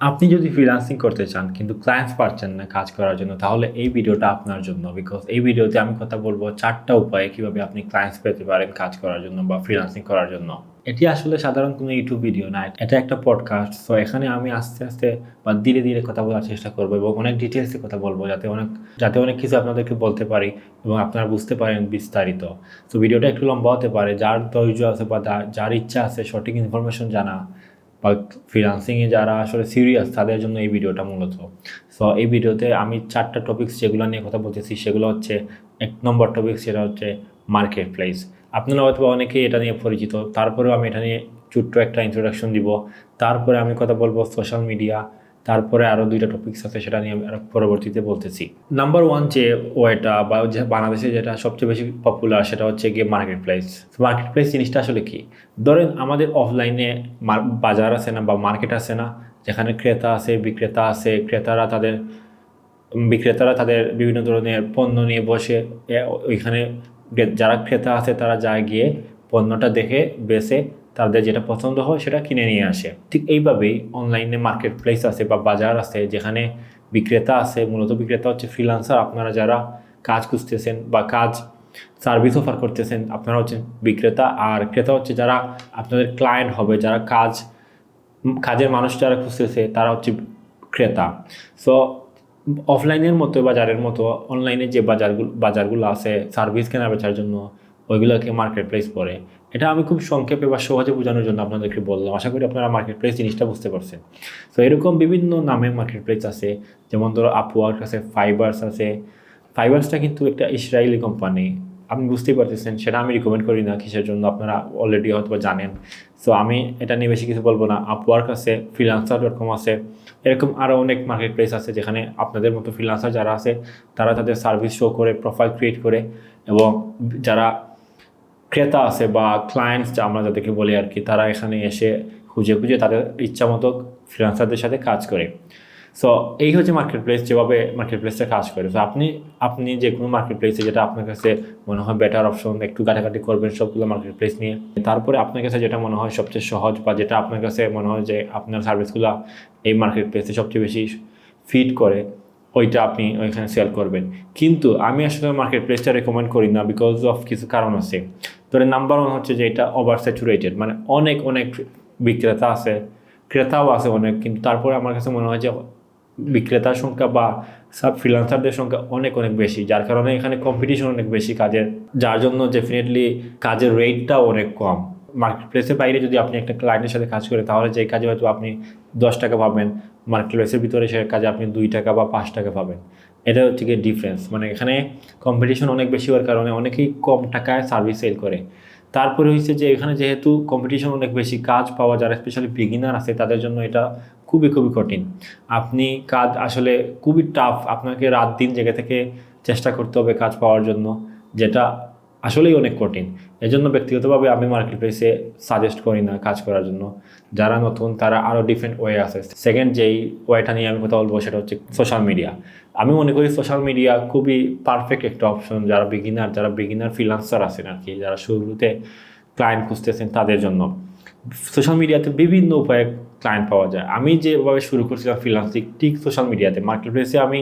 আপনি যদি ফ্রিলান্সিং করতে চান, কিন্তু ক্লায়েন্টস পাচ্ছেন না কাজ করার জন্য, তাহলে এই ভিডিওটা আপনার জন্য। বিকজ এই ভিডিওতে আমি কথা বলব চারটা উপায়ে কীভাবে আপনি ক্লায়েন্টস পেতে পারেন কাজ করার জন্য বা ফ্রিলান্সিং করার জন্য। এটি আসলে সাধারণ কোনো ইউটিউব ভিডিও না, এটা একটা পডকাস্ট তো এখানে আমি আস্তে আস্তে বা ধীরে ধীরে কথা বলার চেষ্টা করব এবং অনেক ডিটেলসে কথা বলব যাতে অনেক যাতে অনেক কিছু আপনাদেরকে বলতে পারি এবং আপনারা বুঝতে পারেন বিস্তারিত। তো ভিডিওটা একটু লম্বা হতে পারে। যার ধৈর্য আছে বা যার- ইচ্ছা আছে সঠিক ইনফরমেশন জানা ফ্রিলান্সিংয়ে যারা আসলে সিরিয়াস তাদের জন্য এই ভিডিওটা মূলত। সো এই ভিডিওতে আমি চারটা টপিকস যেগুলো নিয়ে কথা বলতেছি, সেগুলো হচ্ছে এক নম্বর টপিক সেটা হচ্ছে মার্কেট প্লেস আপনারা হয়তো অনেকেই এটা নিয়ে পরিচিত, তারপরেও আমি এটা নিয়ে ছোট্ট একটা ইন্ট্রোডাকশন দিব। তারপরে আমি কথা বলব সোশ্যাল মিডিয়া তারপরে আরও দুইটা টপিকস আছে সেটা নিয়ে আমি পরবর্তীতে বলতেছি। নাম্বার ওয়ান যে ওয়েটা বা যে বাংলাদেশে যেটা সবচেয়ে বেশি পপুলার সেটা হচ্ছে গিয়ে মার্কেট প্লেস মার্কেট প্লেস জিনিসটা আসলে কি? ধরেন আমাদের অফলাইনে বাজার আছে না বা মার্কেট আছে না, যেখানে ক্রেতা আছে, বিক্রেতা আছে, ক্রেতারা তাদের, বিক্রেতারা তাদের বিভিন্ন ধরনের পণ্য নিয়ে বসে ওইখানে যারা ক্রেতা আছে তারা যায় গিয়ে পণ্যটা দেখে, বেছে তাদের যেটা পছন্দ হয় সেটা কিনে নিয়ে আসে। ঠিক এইভাবেই অনলাইনে মার্কেট প্লেস আছে বা বাজার আছে, যেখানে বিক্রেতা আছে, মূলত বিক্রেতা হচ্ছে ফ্রিলান্সার আপনারা যারা কাজ খুঁজতেছেন বা কাজ সার্ভিস অফার করতেছেন, আপনারা হচ্ছেন বিক্রেতা। আর ক্রেতা হচ্ছে যারা আপনাদের ক্লায়েন্ট হবে, যারা কাজ, কাজের মানুষ যারা খুঁজতেছে, তারা হচ্ছে ক্রেতা। সো অফলাইনের মতো বাজারের মতো অনলাইনে যে বাজারগুলো বাজারগুলো আছে সার্ভিস কেনা বেচার জন্য, ওইগুলোকে মার্কেট প্লেস পড়ে এটা আমি খুব সংক্ষেপে বা সহজে বোঝানোর জন্য আপনাদেরকে বললাম। আশা করি আপনারা মার্কেট প্লেস জিনিসটা বুঝতে পারছেন। তো এরকম বিভিন্ন নামে মার্কেট প্লেস আছে, যেমন ধরো আপওয়ার্ক আছে ফাইবার্স আছে। ফাইবার্সটা কিন্তু একটা ইসরায়েলি কোম্পানি আপনি বুঝতেই পারতেছেন, সেটা আমি রিকমেন্ড করি না, কিসের জন্য আপনারা অলরেডি হয়তো জানেন। সো আমি এটা নিয়ে বেশি কিছু বলব না। আপওয়ার্ক আছে ফ্রিলান্সার ডট কম আছে। এরকম আরও অনেক মার্কেট প্লেস আছে যেখানে আপনাদের মতো ফ্রিলান্সার যারা আছে, তারা তাদের সার্ভিস শো করে প্রোফাইল ক্রিয়েট করে এবং যারা ক্রেতা আছে বা ক্লায়েন্টস যা আমরা যাদেরকে বলি আর কি, তারা এখানে এসে খুঁজে খুঁজে তাদের ইচ্ছা মতো ফ্রিলান্সারদের সাথে কাজ করে। সো এই হচ্ছে মার্কেট প্লেস যেভাবে মার্কেট প্লেসটা কাজ করে। তো আপনি আপনি যে কোনো মার্কেট প্লেসে যেটা আপনার কাছে মনে হয় বেটার অপশন একটু ঘাটাঘাটি করবেন সবগুলো মার্কেট প্লেস নিয়ে, তারপরে আপনার কাছে যেটা মনে হয় সবচেয়ে সহজ বা যেটা আপনার কাছে মনে হয় যে আপনার সার্ভিসগুলো এই মার্কেট প্লেসে সবচেয়ে বেশি ফিট করে, ওইটা আপনি ওইখানে সেল করবেন। কিন্তু আমি আসলে মার্কেট প্লেসটা রেকমেন্ড করি না বিকজ অফ কিছু কারণ আছে। ধরে নাম্বার ওয়ান হচ্ছে যে এটা ওভার স্যাচুরেটেড মানে অনেক অনেক বিক্রেতা আছে, ক্রেতাও আছে অনেক, কিন্তু তারপরে আমার কাছে মনে হয় যে বিক্রেতার সংখ্যা বা সাব ফ্রিলান্সারদের সংখ্যা অনেক অনেক বেশি, যার কারণে এখানে কম্পিটিশন অনেক বেশি কাজের, যার জন্য ডেফিনেটলি কাজের রেটটাও অনেক কম। মার্কেট প্লেসের বাইরে যদি আপনি একটা ক্লায়েন্টের সাথে কাজ করেন, তাহলে যে কাজে হয়তো আপনি দশ টাকা পাবেন মার্কেট প্লেসের ভিতরে সে কাজে আপনি দুই টাকা বা পাঁচ টাকা পাবেন। এটা হচ্ছে গিয়ে ডিফারেন্স মানে এখানে কম্পিটিশন অনেক বেশি হওয়ার কারণে অনেকেই কম টাকায় সার্ভিস সেল করে। তারপরে হচ্ছে যে এখানে যেহেতু কম্পিটিশন অনেক বেশি, কাজ পাওয়া যারা স্পেশালি বিগিনার আছে, তাদের জন্য এটা খুবই খুবই কঠিন। আপনি কাজ আসলে খুবই টাফ আপনাকে রাত দিন জেগে থেকে চেষ্টা করতে হবে কাজ পাওয়ার জন্য, যেটা আসলেই অনেক কঠিন। এজন্য ব্যক্তিগতভাবে আমি মার্কেট প্লেসে সাজেস্ট করি না কাজ করার জন্য। যারা নতুন, তারা আরও ডিফারেন্ট ওয়ে আছে। সেকেন্ড যেই ওয়েটা নিয়ে আমি কথা বলব সেটা হচ্ছে সোশ্যাল মিডিয়া আমি মনে করি সোশ্যাল মিডিয়া খুবই পারফেক্ট একটা অপশন যারা বিগিনার যারা বিগিনার ফ্রিলান্সার আছেন আর কি, যারা শুরুতে ক্লায়েন্ট খুঁজতেছেন তাদের জন্য। সোশ্যাল মিডিয়াতে বিভিন্ন উপায়ে ক্লায়েন্ট পাওয়া যায়। আমি যেভাবে শুরু করছিলাম ফ্রিলান্সিং ঠিক সোশ্যাল মিডিয়াতে মার্কেট প্লেসে আমি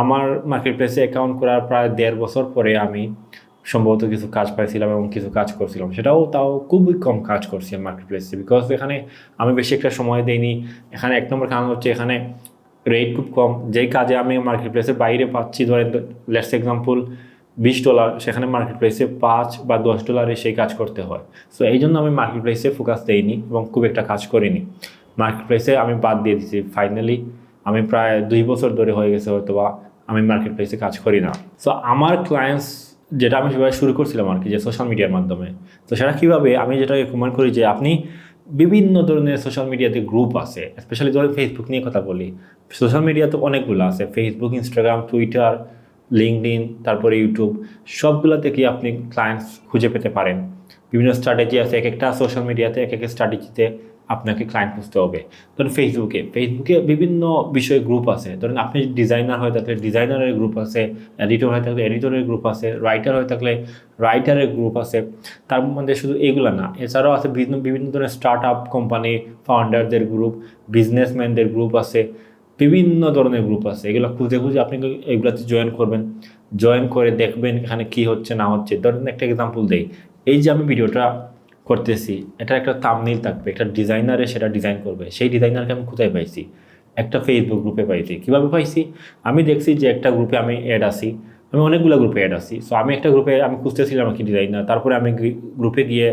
আমার মার্কেট প্লেসে অ্যাকাউন্ট করার প্রায় দেড় বছর পরে আমি সম্ভবত কিছু কাজ পাইছিলাম এবং কিছু কাজ করছিলাম। সেটাও তাও খুবই কম কাজ করছি মার্কেট প্লেসে বিকজ এখানে আমি বেশি একটা সময় দিইনি। এখানে এক নম্বর কারণ হচ্ছে এখানে রেট খুব কম। যেই কাজে আমি মার্কেট প্লেসের বাইরে পাচ্ছি, ধরেন লেটস এক্সাম্পল বিশ ডলার সেখানে মার্কেট প্লেসে পাঁচ বা দশ ডলারে সেই কাজ করতে হয়। সো এই জন্য আমি মার্কেট প্লেসে ফোকাস দেইনি এবং খুব একটা কাজ করিনি। মার্কেট প্লেসে আমি বাদ দিয়ে দিচ্ছি ফাইনালি আমি প্রায় দুই বছর ধরে হয়ে গেছে হয়তো বা আমি মার্কেট প্লেসে কাজ করি না। সো আমার ক্লায়েন্টস যেটা আমি সেভাবে শুরু করছিলাম আর কি, যে সোশ্যাল মিডিয়ার মাধ্যমে। তো সেটা কীভাবে, আমি যেটা রেকমেন্ড করি যে আপনি বিভিন্ন ধরনের সোশ্যাল মিডিয়াতে গ্রুপ আছে স্পেশালি ধরেন ফেসবুক নিয়ে কথা বলি। সোশ্যাল মিডিয়া তো অনেকগুলো আছে ফেসবুক ইনস্টাগ্রাম টুইটার লিঙ্কডিন তারপরে ইউটিউব সবগুলো থেকে আপনি ক্লায়েন্টস খুঁজে পেতে পারেন। বিভিন্ন স্ট্র্যাটেজি আছে, এক একটা সোশ্যাল মিডিয়াতে এক এক স্ট্র্যাটেজিতে আপনাকে ক্লায়েন্ট খুঁজতে হবে। ধরুন ফেসবুকে ফেসবুকে বিভিন্ন বিষয়ে গ্রুপ আছে। ধরুন আপনি ডিজাইনার হয়ে থাকলে ডিজাইনারের গ্রুপ আছে এডিটর হয়ে থাকলে এডিটরের গ্রুপ আছে রাইটার হয়ে থাকলে রাইটারের গ্রুপ আছে। তার মধ্যে শুধু এগুলো না। এছাড়াও আছে বিভিন্ন বিভিন্ন ধরনের স্টার্ট আপ কোম্পানি ফাউন্ডারদের গ্রুপ বিজনেসম্যানদের গ্রুপ আছে, বিভিন্ন ধরনের গ্রুপ আছে। এগুলো খুঁজে খুঁজে আপনি এগুলোতে জয়েন করবেন। জয়েন করে দেখবেন এখানে কি হচ্ছে, না হচ্ছে। ধরেন একটা এক্সাম্পল দেই। এই যে আমি ভিডিওটা করতেছি, এটা একটা তামনিল থাকবে, একটা ডিজাইনারে সেটা ডিজাইন করবে, সেই ডিজাইনারকে আমি কোথায় পাইছি? একটা ফেসবুক গ্রুপে পাইছি। কীভাবে পাইছি? আমি দেখছি যে একটা গ্রুপে আমি অ্যাড আছি, আমি অনেকগুলো গ্রুপে অ্যাড আছি। সো আমি একটা গ্রুপে আমি খুঁজতেছিলাম আর কি ডিজাইনার তারপরে আমি গ্রুপে গিয়ে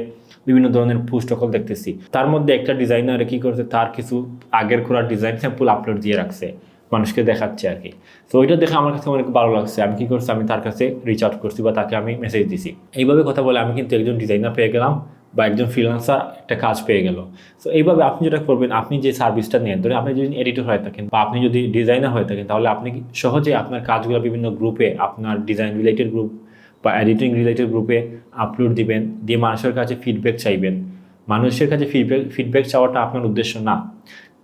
বিভিন্ন ধরনের পুস্তকল দেখতেছি। তার মধ্যে একটা ডিজাইনার কি করছে? তার কিছু আগের করা ডিজাইন স্যাম্পল আপলোড দিয়ে রাখছে, মানুষকে দেখাচ্ছে আর কি। তো ওইটা দেখে আমার কাছে অনেক ভালো লাগছে। আমি কি করছি? আমি তার কাছে রিচ আউট করছি বা তাকে আমি মেসেজ দিছি। এইভাবে কথা বলে আমি কিন্তু একজন ডিজাইনার পেয়ে গেলাম। বা একজন ফ্রিলান্সার একটা কাজ পেয়ে গেল। তো এইভাবে আপনি যেটা করবেন, আপনি যে সার্ভিসটা নেন ধরে আপনি যদি এডিটর হয়ে থাকেন বা আপনি যদি ডিজাইনার হয়ে থাকেন, তাহলে আপনি সহজে আপনার কাজগুলো বিভিন্ন গ্রুপে আপনার ডিজাইন রিলেটেড গ্রুপ বা এডিটিং রিলেটেড গ্রুপে আপলোড দিবেন, দিয়ে মানুষের কাছে ফিডব্যাক চাইবেন। মানুষের কাছে ফিডব্যাক ফিডব্যাক চাওয়াটা আপনার উদ্দেশ্য না।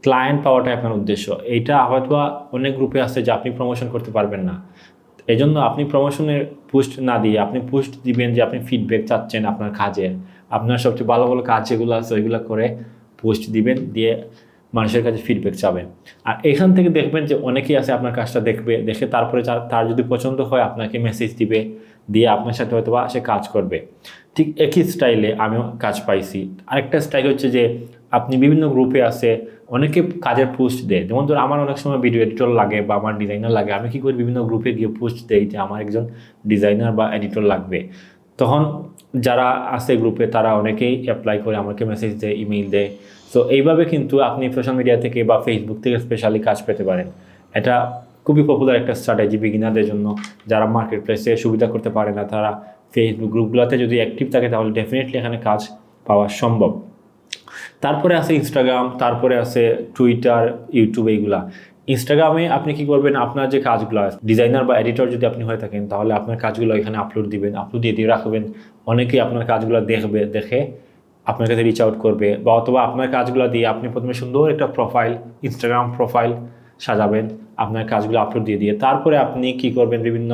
ক্লায়েন্ট পাওয়াটাই আপনার উদ্দেশ্য। এইটা হয়তো অনেক গ্রুপে আছে যে আপনি প্রমোশন করতে পারবেন না। এই জন্য আপনি প্রমোশনের পোস্ট না দিয়ে আপনি পোস্ট দিবেন যে আপনি ফিডব্যাক চাচ্ছেন আপনার কাজের। আপনার সবচেয়ে ভালো ভালো কাজ যেগুলো আছে, ওইগুলো করে পোস্ট দিবেন, দিয়ে মানুষের কাছে ফিডব্যাক চাবেন। আর এখান থেকে দেখবেন যে অনেকেই আছে আপনার কাজটা দেখবে, দেখে তারপরে তার- যদি পছন্দ হয় আপনাকে মেসেজ দিবে, দিয়ে আপনার সাথে হয়তো বা সে কাজ করবে। ঠিক একই স্টাইলে আমিও কাজ পাইছি। আরেকটা স্টাইল হচ্ছে যে আপনি বিভিন্ন গ্রুপে আছে, অনেকে কাজের পোস্ট দেয়। যেমন ধর আমার অনেক সময় ভিডিও এডিটর লাগে বা আমার ডিজাইনার লাগে। আমি কি করি? বিভিন্ন গ্রুপে গিয়ে পোস্ট দেই যে আমার একজন ডিজাইনার বা এডিটর লাগবে। তখন যারা আছে গ্রুপে তারা অনেকেই অ্যাপ্লাই করে আমাকে মেসেজ দেয় ইমেইল দেয়। সো এইভাবে কিন্তু আপনি সোশ্যাল মিডিয়া থেকে বা ফেসবুক থেকে স্পেশালি কাজ পেতে পারেন। এটা খুবই পপুলার একটা স্ট্র্যাটেজি বিগিনারদের জন্য। যারা মার্কেট প্লেসে সুবিধা করতে পারে না, তারা ফেসবুক গ্রুপগুলোতে যদি অ্যাক্টিভ থাকে, তাহলে ডেফিনেটলি এখানে কাজ পাওয়া সম্ভব। তারপরে আছে ইনস্টাগ্রাম তারপরে আছে টুইটার ইউটিউব এইগুলা। ইনস্টাগ্রামে আপনি কি করবেন? আপনার যে কাজগুলো ডিজাইনার বা এডিটর যদি আপনি হয়ে থাকেন, তাহলে আপনার কাজগুলো এখানে আপলোড দিবেন আপলোড দিয়ে দিয়ে রাখবেন। অনেকেই আপনার কাজগুলো দেখবে, দেখে আপনার কাছে রিচ আউট করবে বা অথবা আপনার কাজগুলো দিয়ে আপনি প্রথমে সুন্দর একটা প্রোফাইল ইনস্টাগ্রাম প্রোফাইল সাজাবেন, আপনার কাজগুলো আপলোড দিয়ে দিয়ে। তারপরে আপনি কি করবেন? বিভিন্ন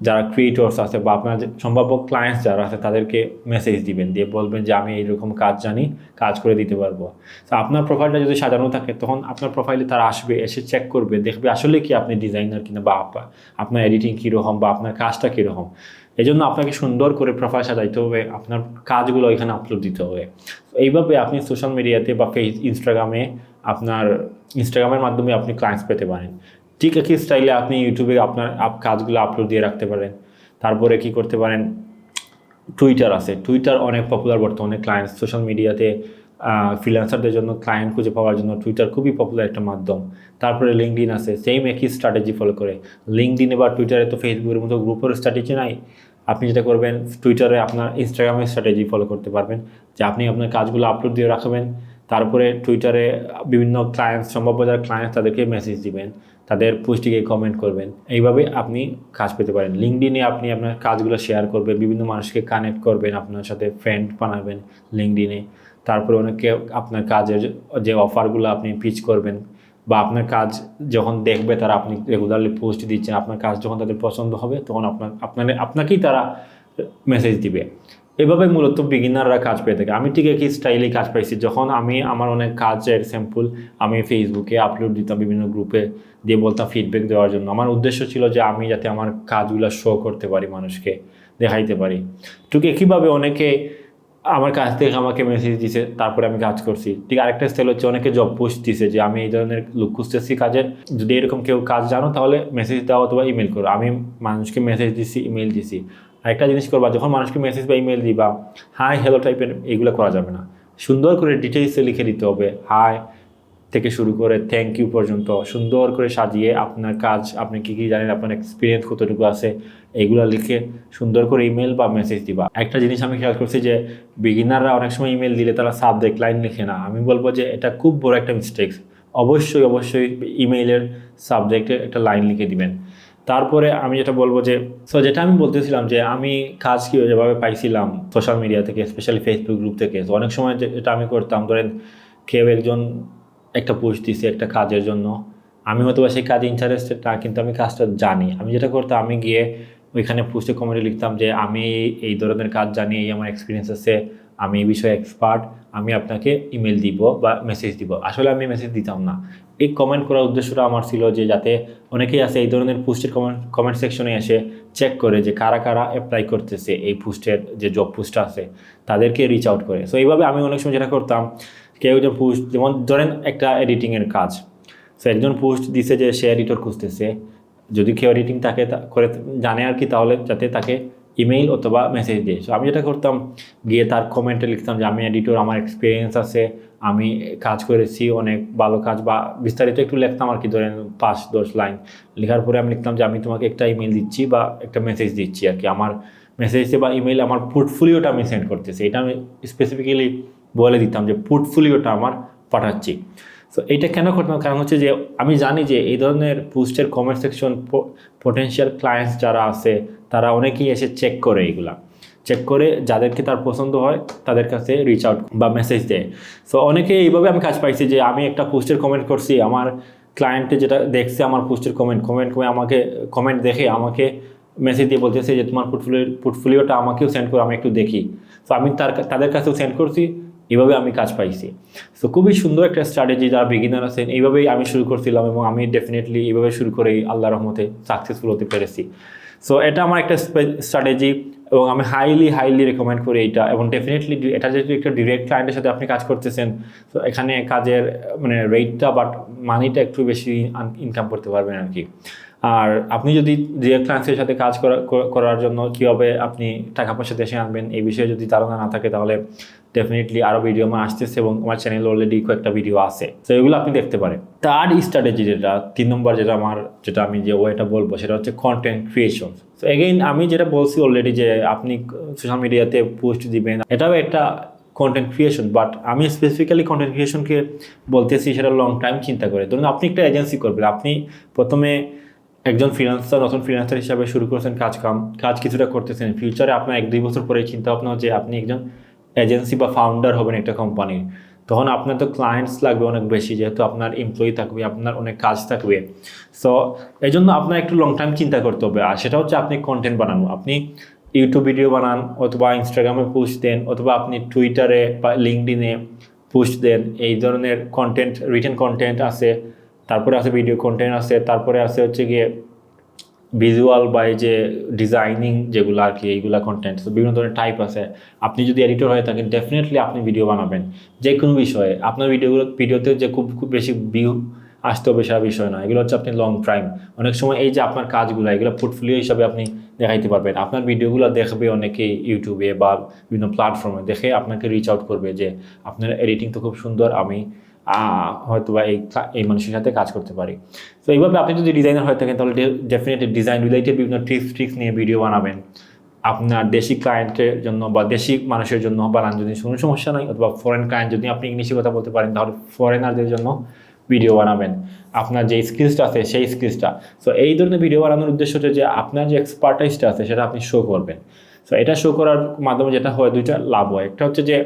যারা ক্রিয়েটর্স আছে বা আপনার সম্ভাব্য ক্লায়েন্টস যারা আছে, তাদেরকে মেসেজ দিবেন। দিয়ে বলবেন যে, আমি এইরকম কাজ জানি, কাজ করে দিতে পারব। তো আপনার প্রোফাইলটা যদি সাজানো থাকে, তখন আপনার প্রোফাইলে তারা আসবে, এসে চেক করবে, দেখবে আসলে কি আপনি ডিজাইনার কিনা বা আপনার এডিটিং কীরকম বা আপনার কাজটা কীরকম। এই জন্য আপনাকে সুন্দর করে প্রোফাইল সাজাইতে হবে, আপনার কাজগুলো এখানে আপলোড দিতে হবে। এইভাবে আপনি সোশ্যাল মিডিয়াতে বা ফেস ইনস্টাগ্রামে আপনার ইনস্টাগ্রামের মাধ্যমে আপনি ক্লায়েন্টস পেতে পারেন। ঠিক একই স্টাইলে আপনি ইউটিউবে আপনার আপ- কাজগুলো আপলোড দিয়ে রাখতে পারেন। তারপরে কি করতে পারেন? টুইটার আছে। টুইটার অনেক পপুলার বর্তমানে ক্লায়েন্ট সোশ্যাল মিডিয়াতে ফ্রিল্যান্সারদের জন্য ক্লায়েন্ট খুঁজে পাওয়ার জন্য টুইটার খুবই পপুলার একটা মাধ্যম। তারপরে লিঙ্কডিন আছে। সেম একই স্ট্র্যাটেজি ফলো করে। লিঙ্কডিনে বা টুইটারে তো ফেসবুকের মতো গ্রুপের স্ট্র্যাটেজি নাই। আপনি যেটা করবেন টুইটারে আপনার ইনস্টাগ্রামের স্ট্র্যাটেজি ফলো করতে পারবেন। যে আপনি আপনার কাজগুলো আপলোড দিয়ে রাখবেন। তারপরে টুইটারে বিভিন্ন ক্লায়েন্টস সম্ভাব্য যারা ক্লায়েন্ট তাদেরকে মেসেজ দিবেন। তাদের পোস্টটিকে কমেন্ট করবেন। এইভাবে আপনি কাজ পেতে পারেন। লিঙ্কডিনে আপনি আপনার কাজগুলো শেয়ার করবেন, বিভিন্ন মানুষকে কানেক্ট করবেন, আপনার সাথে ফ্রেন্ড বানাবেন লিঙ্কডিনে তারপরে অনেকে আপনার কাজের যে- যে অফারগুলো আপনি পিচ করবেন বা আপনার কাজ যখন দেখবে তারা আপনি রেগুলারলি পোস্ট দিচ্ছেন, আপনার কাজ যখন তাদের পছন্দ হবে, তখন আপনার আপনার, আপনাকেই তারা মেসেজ দিবে। এভাবে মূলত বিগিনাররা কাজ পেয়ে থাকে। আমি ঠিক একই স্টাইলেই কাজ পাইছি। যখন আমি আমার অনেক কাজের স্যাম্পল আমি ফেসবুকে আপলোড দিতাম বিভিন্ন গ্রুপে দিয়ে বলতাম ফিডব্যাক দেওয়ার জন্য। আমার উদ্দেশ্য ছিল যে আমি যাতে আমার কাজগুলো শো করতে পারি, মানুষকে দেখাইতে পারি। ঠিক একইভাবে অনেকে আমার কাছ থেকে আমাকে মেসেজ দিছে, তারপরে আমি কাজ করছি। ঠিক আরেকটা স্টাইল হচ্ছে অনেকে জব পোস্ট দিছে যে, আমি এই ধরনের লোক খুঁজতেছি কাজের। যদি এরকম কেউ কাজ জানো, তাহলে মেসেজ দাও অথবা ইমেল করো। আমি মানুষকে মেসেজ দিছি ইমেল দিছি। আরেকটা জিনিস করবা, যখন মানুষকে মেসেজ বা ইমেল দিবা হাই হ্যালো টাইপের এগুলো করা যাবে না। সুন্দর করে ডিটেলসে লিখে দিতে হবে হাই থেকে শুরু করে থ্যাংক ইউ পর্যন্ত, সুন্দর করে সাজিয়ে আপনার কাজ, আপনি কী কী জানেন, আপনার এক্সপিরিয়েন্স কতটুকু আছে এইগুলো লিখে সুন্দর করে ইমেল বা মেসেজ দিবা। একটা জিনিস আমি খেয়াল করছি যে বিগিনাররা অনেক সময় ইমেল দিলে তারা সাবজেক্ট লাইন লিখে না। আমি বলব যে, এটা খুব বড় একটা মিস্টেক অবশ্যই অবশ্যই ইমেইলের সাবজেক্টে একটা লাইন লিখে দিবেন। তারপরে আমি যেটা বলব যে সো যেটা আমি বলতেছিলাম যে, আমি কাজ কি যেভাবে পাইছিলাম সোশ্যাল মিডিয়া থেকে স্পেশালি ফেসবুক গ্রুপ থেকে তো অনেক সময় যেটা আমি করতাম, ধরেন কেউ একজন একটা পোস্ট দিছে একটা কাজের জন্য, আমি হয়তো বা সেই কাজে ইন্টারেস্টেড না, কিন্তু আমি কাজটা জানি। আমি যেটা করতাম, আমি গিয়ে ওইখানে পোস্টে কমেন্টে লিখতাম যে, আমি এই ধরনের কাজ জানি, এই আমার এক্সপিরিয়েন্স আছে, আমি এই বিষয়ে এক্সপার্ট আমি আপনাকে ইমেল দিব বা মেসেজ দিব। আসলে আমি মেসেজ দিতাম না। এই কমেন্ট করার উদ্দেশ্যটা আমার ছিল যে যাতে অনেকেই আছে এই ধরনের পোস্টের কমেন্ট কমেন্ট সেকশনে এসে চেক করে যে কারা কারা অ্যাপ্লাই করতেছে এই পোস্টের যে জব পোস্টটা আছে, তাদেরকে রিচ আউট করে। সো এইভাবে আমি অনেক সময় যেটা করতাম, কেউ যে পোস্ট যেমন ধরেন একটা এডিটিংয়ের কাজ, সো একজন পোস্ট দিছে যে সে এডিটর খুঁজতেছে, যদি কেউ এডিটিং তাকে করে জানে আর কি, তাহলে যাতে তাকে ইমেইল অথবা মেসেজ দিয়ে। সো আমি যেটা করতাম, গিয়ে তার কমেন্টে লিখতাম যে, আমি এডিটর আমার এক্সপিরিয়েন্স আছে আমি কাজ করেছি, অনেক ভালো কাজ বা বিস্তারিত একটু লিখতাম আর কি, ধরেন পাঁচ, দশ লাইন। লেখার পরে আমি লিখতাম যে আমি তোমাকে একটা ইমেল দিচ্ছি বা একটা মেসেজ দিচ্ছি আর কি। আমার মেসেজে বা ইমেল আমার পোর্টফোলিওটা আমি সেন্ড করতেছি। এটা আমি স্পেসিফিক্যালি বলে দিতাম যে পোর্টফোলিওটা আমার পাঠাচ্ছি। তো এইটা কেন করতাম কারণ হচ্ছে যে আমি জানি যে এই ধরনের পোস্টের কমেন্ট সেকশন পোটেন্সিয়াল ক্লায়েন্টস যারা আছে, তারা অনেকেই এসে চেক করে এইগুলা চেক করে যাদেরকে তার পছন্দ হয়, তাদের কাছে রিচ আউট বা মেসেজ দেয়। সো অনেকে এইভাবে আমি কাজ পাইছি যে আমি একটা পোস্টের কমেন্ট করছি, আমার ক্লায়েন্টে যেটা দেখছে আমার পোস্টের কমেন্ট কমেন্ট করে আমাকে কমেন্ট দেখে আমাকে মেসেজ দিয়ে বলতেছে যে তোমার পোর্টফোলিও পোর্টফোলিওটা আমাকেও সেন্ড করো, আমি একটু দেখি। তো আমি তার তাদের কাছেও সেন্ড করছি এভাবে আমি কাজ পাইছি। সো খুবই সুন্দর একটা স্ট্র্যাটেজি যারা বিগিনার আছেন, এইভাবেই আমি শুরু করছিলাম এবং আমি ডেফিনেটলি এইভাবে শুরু করেই আল্লাহ রহমতে সাকসেসফুল হতে পেরেছি। সো এটা আমার একটা স্ট্র্যাটেজি এবং আমি হাইলি হাইলি রেকমেন্ড করি এটা এবং ডেফিনেটলি এটা যেহেতু একটা ডিরেক্ট ক্লায়েন্টের সাথে আপনি কাজ করতেছেন, তো এখানে কাজের মানে রেটটা বাট মানিটা একটু বেশি ইনকাম করতে পারবেন আর কি আর আপনি যদি ডিরেক্ট ক্লায়েন্টের সাথে কাজ করা করার জন্য কীভাবে আপনি টাকা পয়সা দেশে আনবেন, এই বিষয়ে যদি ধারণা না থাকে তাহলে ডেফিনেটলি আরও ভিডিও আমার আসতেছে এবং আমার চ্যানেল অলরেডি কয়েকটা ভিডিও আছে। তো এগুলো আপনি দেখতে পারেন। থার্ড স্ট্র্যাটেজি যেটা, তিন নম্বর যেটা আমার, যেটা আমি যে ওয়েটা বলব, সেটা হচ্ছে কন্টেন্ট ক্রিয়েশন তো এগেইন আমি যেটা বলছি অলরেডি যে আপনি সোশ্যাল মিডিয়াতে পোস্ট দিবেন, এটাও একটা কন্টেন্ট ক্রিয়েশন বাট আমি স্পেসিফিক্যালি কন্টেন্ট ক্রিয়েশনকে বলতেছি সেটা লং টাইম চিন্তা করে। ধরুন আপনি একটা এজেন্সি করবেন, আপনি প্রথমে একজন ফ্রিল্যান্সার নতুন ফ্রিল্যান্সার হিসাবে শুরু করেছেন কাজ কাম কাজ কিছুটা করতেছেন। ফিউচারে আপনার এক দুই বছর পরে চিন্তা ভাবনা যে আপনি একজন এজেন্সি বা ফাউন্ডার হবেন একটা কোম্পানির তখন আপনার তো ক্লায়েন্টস লাগবে অনেক বেশি, যেহেতু আপনার এমপ্লয়ি থাকবে, আপনার অনেক কাজ থাকবে। সো এই জন্য আপনার একটু লং টাইম চিন্তা করতে হবে। আর সেটা হচ্ছে আপনি কন্টেন্ট বানানো। আপনি ইউটিউব ভিডিও বানান, অথবা ইনস্টাগ্রামে পোস্ট দেন, অথবা আপনি টুইটারে বা লিঙ্কডিনে পোস্ট দেন। এই ধরনের কন্টেন্ট রিটেন কন্টেন্ট আছে, তারপরে আছে ভিডিও কন্টেন্ট আছে, তারপরে আছে হচ্ছে গিয়ে ভিজুয়াল বা এই যে ডিজাইনিং যেগুলো আর কি, এইগুলা কন্টেন্ট তো বিভিন্ন ধরনের টাইপ আছে। আপনি যদি এডিটর হয়ে থাকেন ডেফিনেটলি আপনি ভিডিও বানাবেন। যে কোনো বিষয়ে। আপনার ভিডিওগুলো ভিডিওতে যে খুব খুব বেশি ভিউ আসতে হবে সেটা বিষয় না এগুলো হচ্ছে আপনি লং টাইম অনেক সময় এই যে আপনার কাজগুলো, এগুলো পোর্টফোলিও হিসাবে আপনি দেখাইতে পারবেন। আপনার ভিডিওগুলো দেখবে অনেকেই ইউটিউবে বা বিভিন্ন প্ল্যাটফর্মে দেখে আপনাকে রিচ আউট করবে যে, আপনার এডিটিং তো খুব সুন্দর, আমি হয়তো বা এই এই মানুষের সাথে কাজ করতে পারি। তো এইভাবে আপনি যদি ডিজাইনার হয়ে থাকেন, তাহলে ডেফিনেটলি ডিজাইন রিলেটেড বিভিন্ন ট্রিক্স ট্রিক্স নিয়ে ভিডিও বানাবেন। আপনার দেশি ক্লায়েন্টের জন্য বা দেশি মানুষের জন্য বা যদি কোনো সমস্যা নাই, অথবা ফরেন ক্লায়েন্ট যদি আপনি ইংলিশে কথা বলতে পারেন, তাহলে ফরেনারদের জন্য ভিডিও বানাবেন। আপনার যে স্কিলসটা আছে, সেই স্কিলসটা সো এই ধরনের ভিডিও বানানোর উদ্দেশ্য হচ্ছে যে আপনার যে এক্সপার্টাইজটা আছে, সেটা আপনি শো করবেন। সো এটা শো করার মাধ্যমে যেটা হয়, দুইটা লাভ হয়। একটা হচ্ছে যে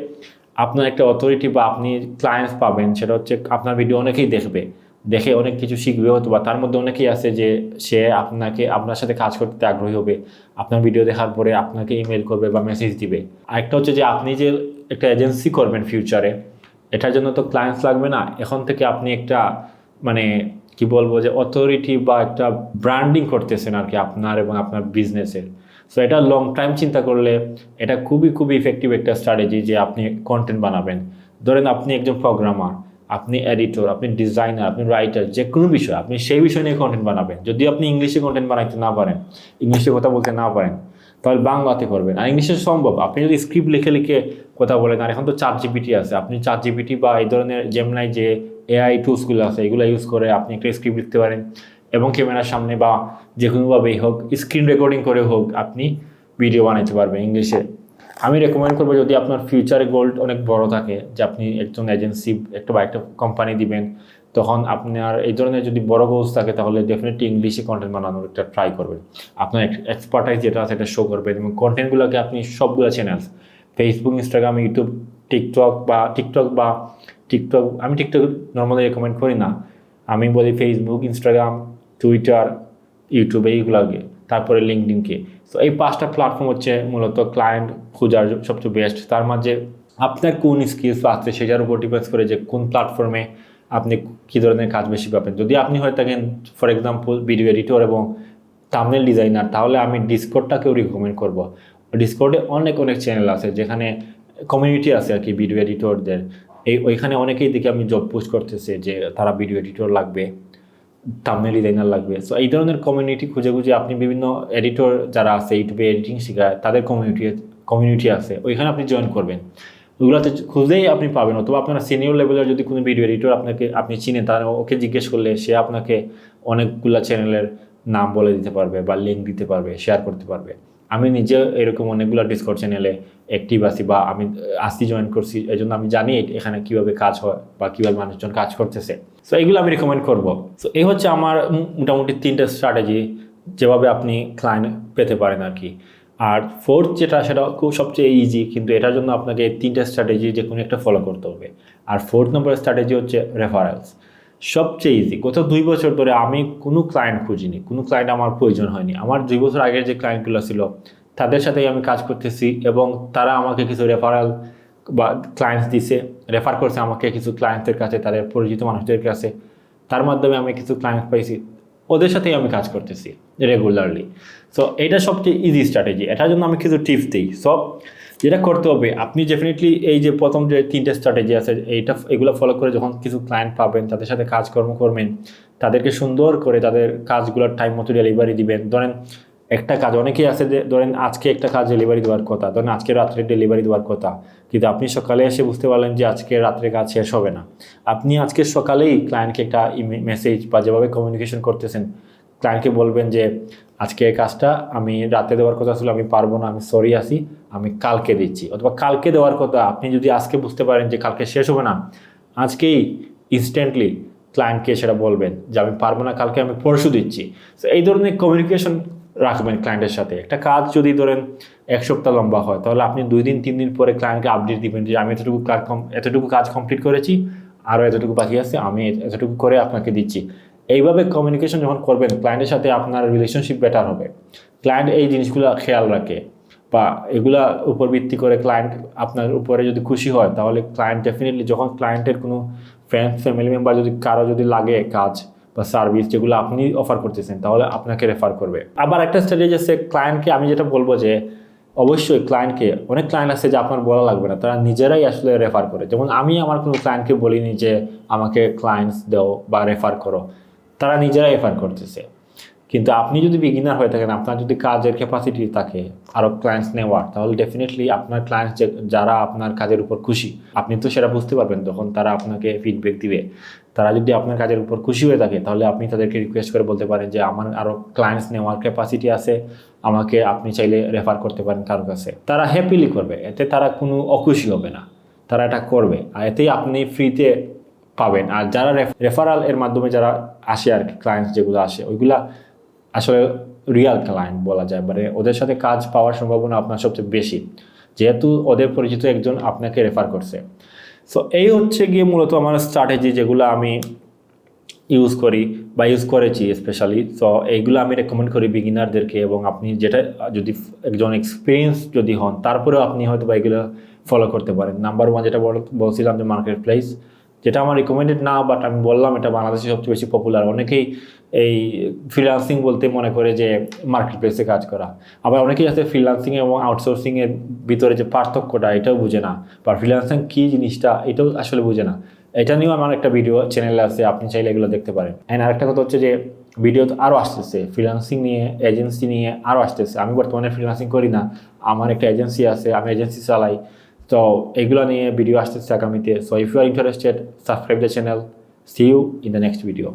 আপনার একটা অথরিটি বা আপনি ক্লায়েন্টস পাবেন, সেটা হচ্ছে আপনার ভিডিও অনেকেই দেখবে। দেখে অনেক কিছু শিখবে হয়তো বা, তার মধ্যে অনেকেই আছে যে সে আপনাকে, আপনার সাথে কাজ করতে আগ্রহী হবে। আপনার ভিডিও দেখার পরে আপনাকে ইমেল করবে বা মেসেজ দিবে। আরেকটা হচ্ছে যে আপনি যে একটা এজেন্সি করবেন ফিউচারে এটার জন্য তো ক্লায়েন্টস লাগবে না। এখন থেকে আপনি একটা মানে কি বলব যে অথরিটি বা একটা ব্র্যান্ডিং করতেছেন আর কি আপনার এবং আপনার বিজনেসের সো এটা লং টাইম চিন্তা করলে এটা খুবই খুবই ইফেক্টিভ একটা স্ট্র্যাটেজি যে আপনি কন্টেন্ট বানাবেন। ধরেন আপনি একজন প্রোগ্রামার আপনি এডিটর আপনি ডিজাইনার আপনি রাইটার যে কোনো বিষয়, আপনি সেই বিষয় নিয়ে কন্টেন্ট বানাবেন। যদি আপনি ইংলিশে কন্টেন্ট বানাইতে না পারেন, ইংলিশে কথা বলতে না পারেন, তাহলে বাংলাতে করবেন। আর ইংলিশে সম্ভব, আপনি যদি স্ক্রিপ্ট লিখে লিখে কথা বলেন, আর এখন তো চার জিপিটি আছে, আপনি চার জিপিটি বা এই ধরনের জেমনাই যে এআই টুলসগুলো আছে, এগুলো ইউজ করে আপনি একটা স্ক্রিপ্ট লিখতে পারেন। এবং ক্যামেরার সামনে বা যে কোনোভাবেই হোক স্ক্রিন রেকর্ডিং করে হোক, আপনি ভিডিও বানাইতে পারবেন ইংলিশে। আমি রেকমেন্ড করব যদি আপনার ফিউচারে গোল্ড অনেক বড় থাকে, যে আপনি একজন এজেন্সি একটা বা একটা কোম্পানি দিবেন, তখন আপনার এই ধরনের যদি বড় গোলস থাকে, তাহলে ডেফিনেটলি ইংলিশে কন্টেন্ট বানানোর একটা ট্রাই করবেন। আপনার এক্সপার্টাইজ যেটা আছে, এটা শো করবেন এবং কন্টেন্টগুলোকে আপনি সবগুলো channels Facebook Instagram YouTube TikTok বা টিকটক বা টিকটক আমি টিকটক নর্মালি রেকমেন্ড করি না। আমি বলি ফেসবুক ইনস্টাগ্রাম টুইটার ইউটিউব এইগুলোকে, তারপরে লিঙ্কডিনকে তো এই পাঁচটা প্ল্যাটফর্ম হচ্ছে মূলত ক্লায়েন্ট খোঁজার সবচেয়ে বেস্ট তার মাঝে আপনার কোন স্কিলস আছে সেটার উপর ডিপেন্ড করে যে কোন প্ল্যাটফর্মে আপনি কী ধরনের কাজ বেশি পাবেন। যদি আপনি হয়ে থাকেন ফর এক্সাম্পল ভিডিও এডিটর এবং থাম্বনেল ডিজাইনার তাহলে আমি ডিসকোডটাকেও রিকমেন্ড করব। ডিসকোডে অনেক অনেক চ্যানেল আছে যেখানে কমিউনিটি আছে আর কি ভিডিও এডিটরদের এই, ওইখানে অনেকেই দেখে আমি জব পোস্ট করতেছে যে তারা ভিডিও এডিটর লাগবে। থাম্বনেল ডিজাইনার লাগবে? সো এই ধরনের কমিউনিটি খুঁজে খুঁজে আপনি বিভিন্ন এডিটর যারা আছে ইউটিউবে এডিটিং শেখায়, তাদের কমিউনিটি কমিউনিটি আছে, ওইখানে আপনি জয়েন করবেন। ওইগুলোতে খুঁজেই আপনি পাবেন, অথবা আপনার সিনিয়র লেভেলের যদি কোনো ভিডিও এডিটর আপনাকে, আপনি চিনেন তার ওকে জিজ্ঞেস করলে সে আপনাকে অনেকগুলো চ্যানেলের নাম বলে দিতে পারবে বা লিঙ্ক দিতে পারবে শেয়ার করতে পারবে। আমি নিজে এরকম অনেকগুলো ডিসকর্ড চ্যানেলে অ্যাক্টিভ আছি বা আমি আসি জয়েন করছি এই জন্য আমি জানি এখানে কীভাবে কাজ হয় বা কীভাবে মানুষজন কাজ করতেছে। সো এগুলো আমি রেকমেন্ড করব। সো এই হচ্ছে আমার মোটামুটি তিনটে স্ট্র্যাটেজি যেভাবে আপনি ক্লায়েন্ট পেতে পারেন আর কি। আর ফোর্থ যেটা, সেটা খুব সবচেয়ে ইজি কিন্তু এটার জন্য আপনাকে তিনটে স্ট্র্যাটেজি যে কোনো একটা ফলো করতে হবে। আর ফোর্থ নম্বর স্ট্র্যাটেজি হচ্ছে রেফারেলস সবচেয়ে ইজি গত দুই বছর ধরে আমি কোনো ক্লায়েন্ট খুঁজিনি, কোনো ক্লায়েন্ট আমার প্রয়োজন হয়নি। আমার দুই বছর আগের যে ক্লায়েন্টগুলো ছিল, তাদের সাথেই আমি কাজ করতেছি এবং তারা আমাকে কিছু রেফারেল বা ক্লায়েন্টস দিছে রেফার করছে আমাকে কিছু ক্লায়েন্টদের কাছে, তাদের পরিচিত মানুষদের কাছে। তার মাধ্যমে আমি কিছু ক্লায়েন্ট পাইছি, ওদের সাথেই আমি কাজ করতেছি রেগুলারলি সো এটা সবচেয়ে ইজি স্ট্র্যাটেজি এটার জন্য আমি কিছু টিপস দিই। সো যেটা করতে হবে, আপনি ডেফিনেটলি এই যে প্রথম যে তিনটে স্ট্র্যাটেজি আছে, এইটা এগুলো ফলো করে যখন কিছু ক্লায়েন্ট পাবেন, তাদের সাথে কাজকর্ম করবেন, তাদেরকে সুন্দর করে তাদের কাজগুলোর টাইম মতো ডেলিভারি দিবেন। ধরেন একটা কাজ, অনেকেই আছে যে, ধরেন আজকে একটা কাজ ডেলিভারি দেওয়ার কথা, ধরেন আজকে রাত্রে ডেলিভারি দেওয়ার কথা, কিন্তু আপনি সকালে এসে বুঝতে পারলেন যে আজকে রাত্রে কাজ শেষ হবে না। আপনি আজকে সকালেই ক্লায়েন্টকে একটা মেসেজ বা যেভাবে কমিউনিকেশন করতেছেন ক্লায়েন্টকে বলবেন যে আজকে এই কাজটা আমি রাতে দেওয়ার কথা ছিল, আমি পারব না, আমি সরি আসি আমি কালকে দিচ্ছি। অথবা কালকে দেওয়ার কথা, আপনি যদি আজকে বুঝতে পারেন যে কালকে শেষ হবে না, আজকেই ইনস্ট্যান্টলি ক্লায়েন্টকে সেটা বলবেন যে আমি পারব না, কালকে আমি পরশু দিচ্ছি। তো এই ধরনের কমিউনিকেশন রাখবেন ক্লায়েন্টের সাথে। একটা কাজ যদি ধরেন এক সপ্তাহ লম্বা হয়, তাহলে আপনি দুই দিন, তিন দিন পরে ক্লায়েন্টকে আপডেট দিবেন যে আমি এতটুকু কাজ এতটুকু কাজ কমপ্লিট করেছি আরও এতটুকু বাকি আছে, আমি এতটুকু করে আপনাকে দিচ্ছি। এইভাবে কমিউনিকেশন যখন করবেন ক্লায়েন্টের সাথে আপনার রিলেশনশিপ বেটার হবে। ক্লায়েন্ট এই জিনিসগুলো খেয়াল রাখে বা এগুলা উপর ভিত্তি করে ক্লায়েন্ট আপনার উপরে যদি খুশি হয়, তাহলে ক্লায়েন্ট ডেফিনেটলি যখন ক্লায়েন্টের কোনো ফ্রেন্ড ফ্যামিলি মেম্বার যদি কারও যদি লাগে কাজ বা সার্ভিস যেগুলো আপনি অফার করতেছেন, তাহলে আপনাকে রেফার করবে। আবার একটা স্ট্র্যাটেজি আছে ক্লায়েন্টকে আমি যেটা বলব যে, অবশ্যই ক্লায়েন্টকে অনেক ক্লায়েন্ট আছে যে আপনার বলা লাগবে না, তারা নিজেরাই আসলে রেফার করে। যেমন আমি আমার কোনো ক্লায়েন্টকে বলিনি যে, আমাকে ক্লায়েন্টস দাও বা রেফার করো। তারা নিজেরাই এফার করতেছে। কিন্তু আপনি যদি বিগিনার হয়ে থাকেন, আপনার যদি কাজের ক্যাপাসিটি থাকে আরও ক্লায়েন্টস নেওয়ার, তাহলে ডেফিনেটলি আপনার ক্লায়েন্টস যারা আপনার কাজের উপর খুশি, আপনি তো সেটা বুঝতে পারবেন, তখন তারা আপনাকে ফিডব্যাক দিবে। তারা যদি আপনার কাজের উপর খুশি হয়ে থাকে, তাহলে আপনি তাদেরকে রিকোয়েস্ট করে বলতে পারেন যে, আমার আরও ক্লায়েন্টস নেওয়ার ক্যাপাসিটি আছে, আমাকে আপনি চাইলে রেফার করতে পারেন কারও কাছে। তারা হ্যাপিলি করবে, এতে তারা কোনো অখুশি হবে না। তারা এটা করবে। আর এতেই আপনি ফ্রিতে পাবেন। আর যারা রেফারাল এর মাধ্যমে যারা আসে আর কি ক্লায়েন্টস যেগুলো আসে, ওইগুলা আসলে রিয়াল ক্লায়েন্ট বলা যায়। মানে ওদের সাথে কাজ পাওয়ার সম্ভাবনা আপনার সবচেয়ে বেশি। যেহেতু ওদের পরিচিত একজন আপনাকে রেফার করছে। সো এই হচ্ছে গিয়ে মূলত আমার স্ট্র্যাটেজি যেগুলো আমি ইউজ করি বা ইউজ করেছি স্পেশালি সো এইগুলো আমি রেকমেন্ড করি বিগিনারদেরকে এবং আপনি যেটা, যদি একজন এক্সপিরিয়েন্স যদি হন, তারপরেও আপনি হয়তো বা এগুলো ফলো করতে পারেন। নাম্বার ওয়ান যেটা বলছিলাম যে মার্কেট প্লেস যেটা আমার রিকমেন্ডেড না বাট আমি বললাম এটা বাংলাদেশে সবচেয়ে বেশি পপুলার অনেকেই এই ফ্রিলান্সিং বলতে মনে করে যে মার্কেট প্লেসে কাজ করা। আবার অনেকেই আছে ফ্রিলান্সিং এবং আউটসোর্সিংয়ের ভিতরে যে পার্থক্যটা, এটাও বুঝে না। বা ফ্রিলান্সিং কী জিনিসটা, এটাও আসলে বুঝে না। এটা নিয়েও আমার একটা ভিডিও চ্যানেলে আছে, আপনি চাইলে এগুলো দেখতে পারেন। অ্যান্ড আরেকটা কথা হচ্ছে যে ভিডিও তো আরও আসতেছে ফ্রিলান্সিং নিয়ে এজেন্সি নিয়ে আরও আসতেছে। আমি বর্তমানে ফ্রিলান্সিং করি না, আমার একটা এজেন্সি আছে, আমি এজেন্সি চালাই। তো এগুলো নিয়ে ভিডিও আসতেছে আগামীতে। So if you are interested subscribe the channel see you in the next video